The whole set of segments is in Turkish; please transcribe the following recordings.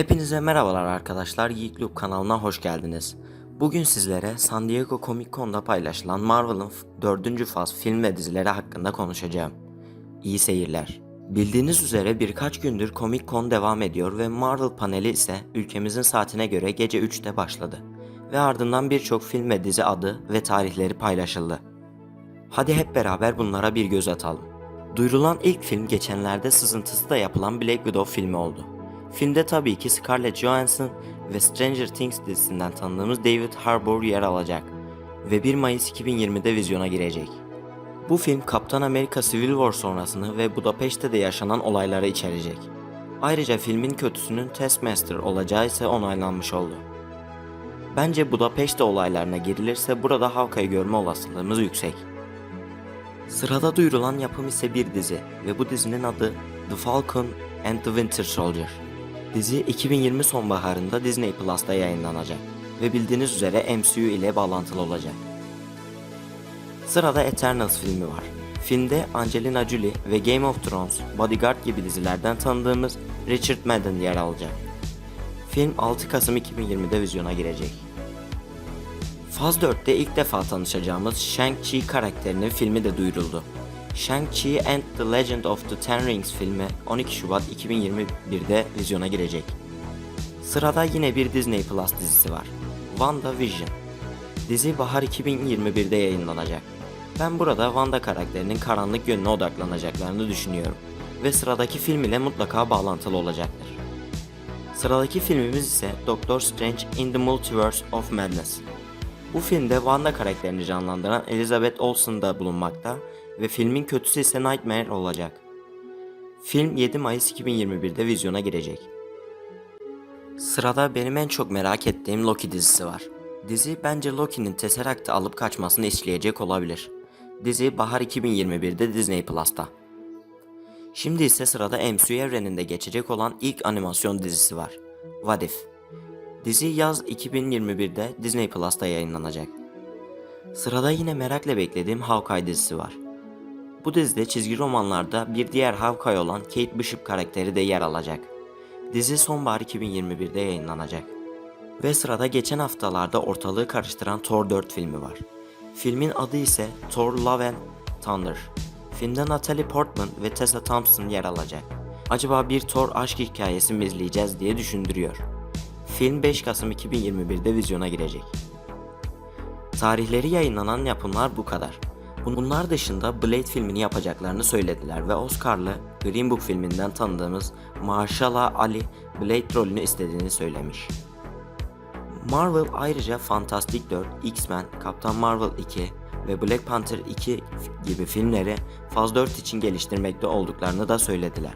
Hepinize merhabalar arkadaşlar. Geek Loop kanalına hoş geldiniz. Bugün sizlere San Diego Comic Con'da paylaşılan Marvel'ın 4. faz film ve dizileri hakkında konuşacağım. İyi seyirler. Bildiğiniz üzere birkaç gündür Comic Con devam ediyor ve Marvel paneli ise ülkemizin saatine göre gece 3'te başladı. Ve ardından birçok film ve dizi adı ve tarihleri paylaşıldı. Hadi hep beraber bunlara bir göz atalım. Duyurulan ilk film geçenlerde sızıntısı da yapılan Black Widow filmi oldu. Filmde tabii ki Scarlett Johansson ve Stranger Things dizisinden tanıdığımız David Harbour yer alacak ve 1 Mayıs 2020'de vizyona girecek. Bu film Kaptan Amerika Civil War sonrasını ve Budapeşte de yaşanan olayları içerecek. Ayrıca filmin kötüsünün Taskmaster olacağı ise onaylanmış oldu. Bence Budapeşte olaylarına girilirse burada Hawkeye'yi görme olasılığımız yüksek. Sırada duyurulan yapım ise bir dizi ve bu dizinin adı The Falcon and the Winter Soldier. Dizi 2020 sonbaharında Disney Plus'ta yayınlanacak ve bildiğiniz üzere MCU ile bağlantılı olacak. Sırada Eternals filmi var. Filmde Angelina Jolie ve Game of Thrones, Bodyguard gibi dizilerden tanıdığımız Richard Madden yer alacak. Film 6 Kasım 2020'de vizyona girecek. Faz 4'te ilk defa tanışacağımız Shang-Chi karakterinin filmi de duyuruldu. Shang-Chi and the Legend of the Ten Rings filmi 12 Şubat 2021'de vizyona girecek. Sırada yine bir Disney Plus dizisi var. WandaVision. Dizi bahar 2021'de yayınlanacak. Ben burada Wanda karakterinin karanlık yönüne odaklanacaklarını düşünüyorum ve sıradaki film ile mutlaka bağlantılı olacaktır. Sıradaki filmimiz ise Doctor Strange in the Multiverse of Madness. Bu filmde Wanda karakterini canlandıran Elizabeth Olsen da bulunmakta ve filmin kötüsü ise Nightmare olacak. Film 7 Mayıs 2021'de vizyona girecek. Sırada benim en çok merak ettiğim Loki dizisi var. Dizi bence Loki'nin Tesseract'ı alıp kaçmasını işleyecek olabilir. Dizi bahar 2021'de Disney Plus'ta. Şimdi ise sırada MCU evreninde geçecek olan ilk animasyon dizisi var. What If. Dizi yaz 2021'de Disney Plus'ta yayınlanacak. Sırada yine merakla beklediğim Hawkeye dizisi var. Bu dizide çizgi romanlarda bir diğer Hawkeye olan Kate Bishop karakteri de yer alacak. Dizi sonbahar 2021'de yayınlanacak. Ve sırada geçen haftalarda ortalığı karıştıran Thor 4 filmi var. Filmin adı ise Thor Love and Thunder. Filmde Natalie Portman ve Tessa Thompson yer alacak. Acaba bir Thor aşk hikayesi mi izleyeceğiz diye düşündürüyor. Film 5 Kasım 2021'de vizyona girecek. Tarihleri yayınlanan yapımlar bu kadar. Bunlar dışında Blade filmini yapacaklarını söylediler ve Oscar'lı Green Book filminden tanıdığımız Mahershala Ali Blade rolünü istediğini söylemiş. Marvel ayrıca Fantastic 4, X-Men, Kaptan Marvel 2 ve Black Panther 2 gibi filmleri Faz 4 için geliştirmekte olduklarını da söylediler.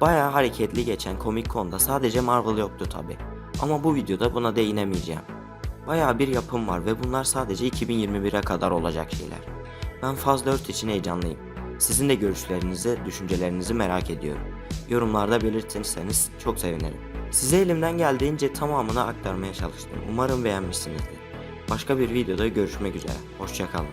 Bayağı hareketli geçen Comic Con'da sadece Marvel yoktu tabi. Ama bu videoda buna değinemeyeceğim. Bayağı bir yapım var ve bunlar sadece 2021'e kadar olacak şeyler. Ben Faz 4 için heyecanlıyım. Sizin de görüşlerinizi, düşüncelerinizi merak ediyorum. Yorumlarda belirtirseniz çok sevinirim. Size elimden geldiğince tamamını aktarmaya çalıştım. Umarım beğenmişsinizdir. Başka bir videoda görüşmek üzere. Hoşçakalın.